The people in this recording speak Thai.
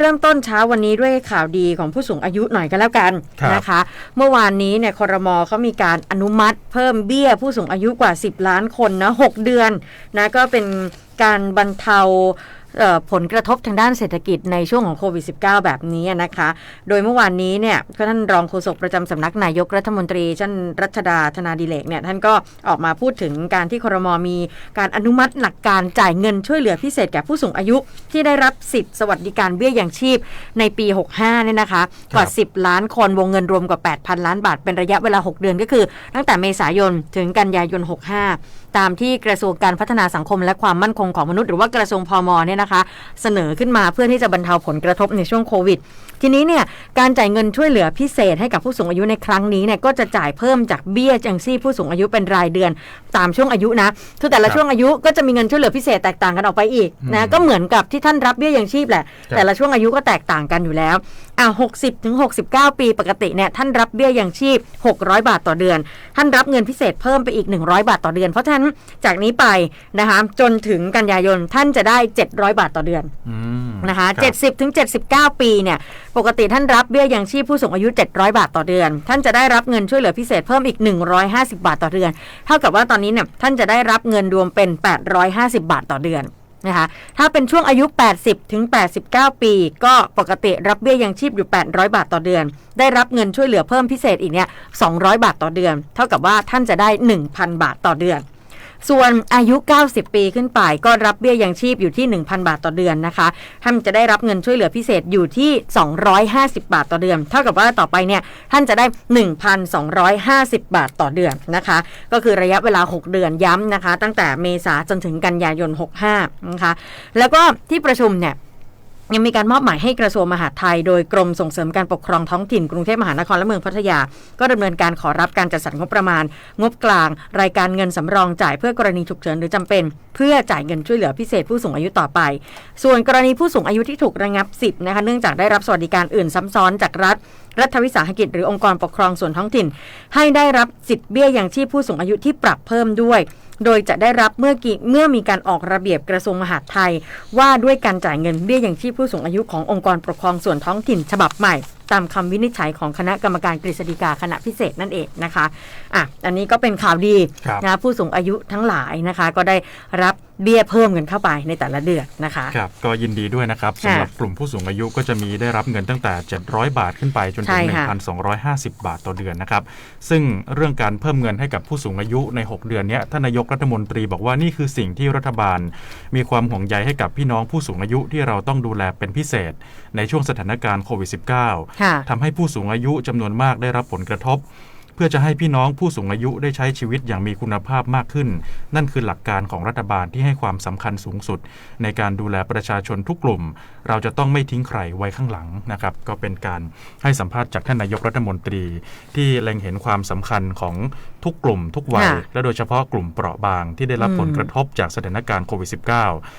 เริ่มต้นเช้าวันนี้ด้วยข่าวดีของผู้สูงอายุหน่อยก็แล้วกันครับนะคะ เมื่อวานนี้เนี่ยครมเขามีการอนุมัติ เพิ่มเบี้ยผู้สูงอายุกว่า 10 ล้านคนนะ 6 เดือนนะก็เป็นการบรรเทาเอ่อ ผลกระทบทางด้านเศรษฐกิจในช่วงของโควิด -19 แบบนี้นะคะ โดยเมื่อวานนี้เนี่ยท่านรองโฆษกประจำสำนักนายกรัฐมนตรีท่านรัชดาธนาดิเลกเนี่ยท่านก็ออกมาพูดถึงการที่ครมมีการอนุมัติหลักการจ่ายเงินช่วยเหลือพิเศษแก่ผู้สูงอายุที่ได้รับสิทธิ์สวัสดิการเบี้ยยังชีพในปี 65เนี่ยนะคะกว่า 10 ล้านคนวงเงินรวมกว่า 8,000 ล้านบาทเป็นระยะเวลา 6 เดือนก็คือ ตั้งแต่เมษายนถึงกันยายน 65 ตามที่กระทรวงการพัฒนาสังคมและความมั่นคงของมนุษย์หรือว่ากระทรวงพมเนี่ยนะคะ เสนอขึ้นมาเพื่อที่จะบรรเทาผลกระทบในช่วงโควิด ทีนี้เนี่ยการจ่ายเงินช่วยเหลือพิเศษให้กับผู้สูงอายุในครั้งนี้เนี่ยก็จะจ่ายเพิ่มจากเบี้ยจังซี่ผู้สูงอายุเป็นรายเดือน ตามช่วงอายุนะคือแต่ละครับช่วงอายุก็จะมีเงินช่วยเหลือพิเศษแตกต่างกันออกไปอีกอืนะมก็เหมือนกับที่ท่านรับเบี้ยยังชีพแหละครับแต่ละช่วงอายุก็แตกต่างกันอยู่แล้วอ่า60ถึง69ปีปกติเนี่ยท่านรับเบี้ยยังชีพ600บาทต่อเดือน ท่านรับเงินพิเศษเพิ่มไปอีก100บาทต่อเดือน เพราะฉะนั้นจากนี้ไปนะคะจนถึงกันยายนท่านจะได้700บาทต่อเดือนอืมนะคะรับ70ถึง79ปีเนี่ยปกติท่านรับเบี้ยยังชีพผู้สูงอายุ700บาทต่อเดือน ท่านจะได้รับเงินช่วยเหลือพิเศษเพิ่มอีก150บาทต่อเดือน เท่ากับว่าตอนนี้เนี่ยท่านจะได้รับเงินรวมเป็น850บาทต่อเดือน นะคะถ้าเป็นช่วงอายุ 80 ถึง 89 ปี ก็ปกติรับเบี้ยยังชีพอยู่ 800 บาทต่อเดือน ได้รับเงินช่วยเหลือเพิ่มพิเศษอีกเนี่ย200 บาทต่อเดือน เท่ากับว่าท่านจะได้ 1,000 บาทต่อเดือน ส่วนอายุ 90 ปีขึ้นไป ก็รับเบี้ยยังชีพอยู่ที่ 1,000 บาทต่อเดือนนะคะท่านจะได้รับเงินช่วยเหลือพิเศษอยู่ที่ 250 บาทต่อเดือน เท่ากับว่าต่อไปเนี่ยท่านจะได้ 1,250 บาทต่อเดือนนะคะ ก็คือระยะเวลา 6 เดือนย้ำนะคะ ตั้งแต่เมษาจนถึงกันยายน 65 นะคะ แล้วก็ที่ประชุมเนี่ย ยังมีการมอบหมายให้กระทรวงมหาดไทย โดยกรมส่งเสริมการปกครองท้องถิ่นกรุงเทพมหานครและเมืองพัทยา ก็ดำเนินการขอรับการจัดสรรงบประมาณ งบกลาง รายการเงินสำรองจ่ายเพื่อกรณีฉุกเฉินหรือจำเป็น เพื่อจ่ายเงินช่วยเหลือพิเศษผู้สูงอายุต่อไป ส่วนกรณีผู้สูงอายุที่ถูกระงับสิทธิ์นะคะเนื่องจากได้รับสวัสดิการอื่นซ้ำซ้อนจากรัฐรัฐวิสาหกิจหรือองค์กรปกครองส่วนท้องถิ่น ให้ได้รับสิทธิ์เบี้ยยังชีพผู้สูงอายุที่ปรับเพิ่มด้วย โดยจะได้รับเมื่อกีเมื่อมีการออกระเบียบกระทรวงมหาดไทย ว่าด้วยการจ่ายเงินเบี้ยยังชีพผู้สูงอายุขององค์กรปกครองส่วนท้องถิ่นฉบับใหม่ ตามคำวินิจฉัยของคณะกรรมการกฤษฎีกาคณะพิเศษนั่นเองนะคะอะอันนี้ก็เป็นข่าวดีครับนะผู้สูงอายุทั้งหลายนะคะ ก็ได้รับเบี้ยเพิ่มเงินเข้าไปในแต่ละเดือนนะคะครับก็ยินดีด้วยนะครับค่ะสำหรับกลุ่มผู้สูงอายุก็จะมีได้รับเงินตั้งแต่ 700 บาทขึ้นไปจนถึใช่งค่ะ1,250 บาทต่อเดือนนะครับซึ่งเรื่องการเพิ่มเงินให้กับผู้สูงอายุใน 6 เดือนเนี้ยท่านนายกรัฐมนตรีบอกว่านี่คือสิ่งที่รัฐบาล มีความห่วงใยให้กับพี่น้องผู้สูงอายุที่เราต้องดูแลเป็นพิเศษ ในช่วงสถานการณ์โควิด -19 ค่ะทำให้ผู้สูงอายุจำนวนมากได้รับผลกระทบ เพื่อจะให้พี่น้องผู้สูงอายุได้ใช้ชีวิตอย่างมีคุณภาพมากขึ้น นั่นคือหลักการของรัฐบาลที่ให้ความสำคัญสูงสุด ในการดูแลประชาชนทุกกลุ่ม เราจะต้องไม่ทิ้งใครไว้ข้างหลังนะครับก็เป็นการให้สัมภาษณ์จากท่านนายกรัฐมนตรี ที่เล็งเห็นความสำคัญของทุกกลุ่ม ทุกวัยค่ะและโดยเฉพาะกลุ่มเปราะบางที่ได้รับอืมผลกระทบจากสถานการณ์โควิด -19